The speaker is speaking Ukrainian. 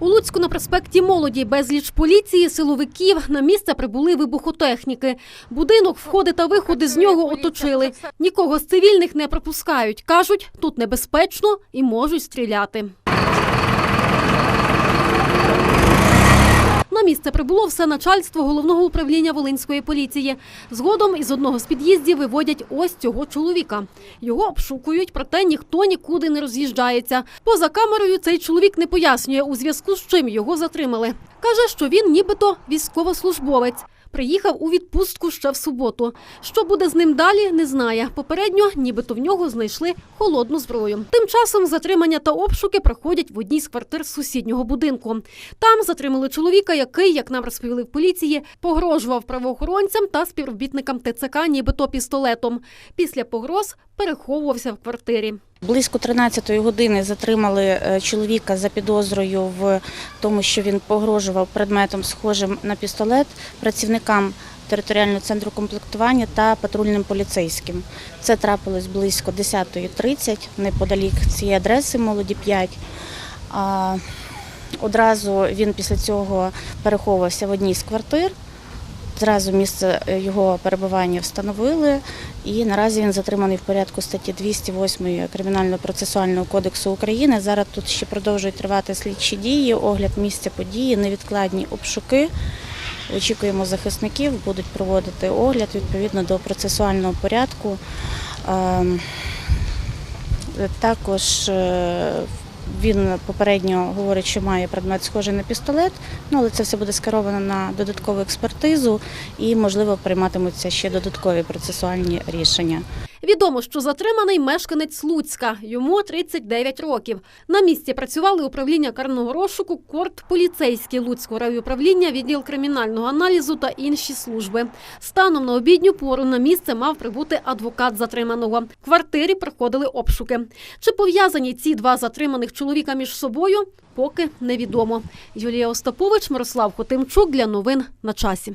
У Луцьку на проспекті Молоді безліч поліції, силовиків. На місце прибули вибухотехніки. Будинок, входи та виходи з нього оточили. Нікого з цивільних не пропускають. Кажуть, тут небезпечно і можуть стріляти. На місце прибуло все начальство головного управління Волинської поліції. Згодом із одного з під'їздів виводять ось цього чоловіка. Його обшукують, проте ніхто нікуди не роз'їжджається. Поза камерою цей чоловік не пояснює, у зв'язку з чим його затримали. Каже, що він нібито військовослужбовець. Приїхав у відпустку ще в суботу. Що буде з ним далі, не знає. Попередньо, нібито в нього знайшли холодну зброю. Тим часом затримання та обшуки проходять в одній з квартир сусіднього будинку. Там затримали чоловіка, який, як нам розповіли в поліції, погрожував правоохоронцям та співробітникам ТЦК, нібито пістолетом. Після погроз переховувався в квартирі. Близько 13-ї години затримали е, чоловіка за підозрою в тому, що він погрожував предметом, схожим на пістолет, працівникам територіального центру комплектування та патрульним поліцейським. Це трапилось близько 10.30 неподалік цієї адреси молоді 5. А, Одразу він після цього переховувався в одній з квартир. Зразу місце е, його перебування встановили, і наразі він затриманий в порядку статті 208 Кримінально-процесуального кодексу України. Зараз тут ще продовжують тривати слідчі дії, огляд місця події, невідкладні обшуки. Очікуємо захисників, будуть проводити огляд відповідно до процесуального порядку. Ем, Також е, він попередньо говорить, що має предмет схожий на пістолет, ну але це все буде скеровано на додаткову експертизу і, можливо, прийматимуться ще додаткові процесуальні рішення. Відомо, що затриманий мешканець Луцька. Йому 39 років. На місці працювали управління карного розшуку, корт поліцейський Луцького райуправління, відділ кримінального аналізу та інші служби. Станом на обідню пору на місце мав прибути адвокат затриманого. В квартирі проходили обшуки. Чи пов'язані ці два затриманих чоловіка між собою? Поки невідомо. Юлія Остапович, Мирослав Хотимчук для новин на часі.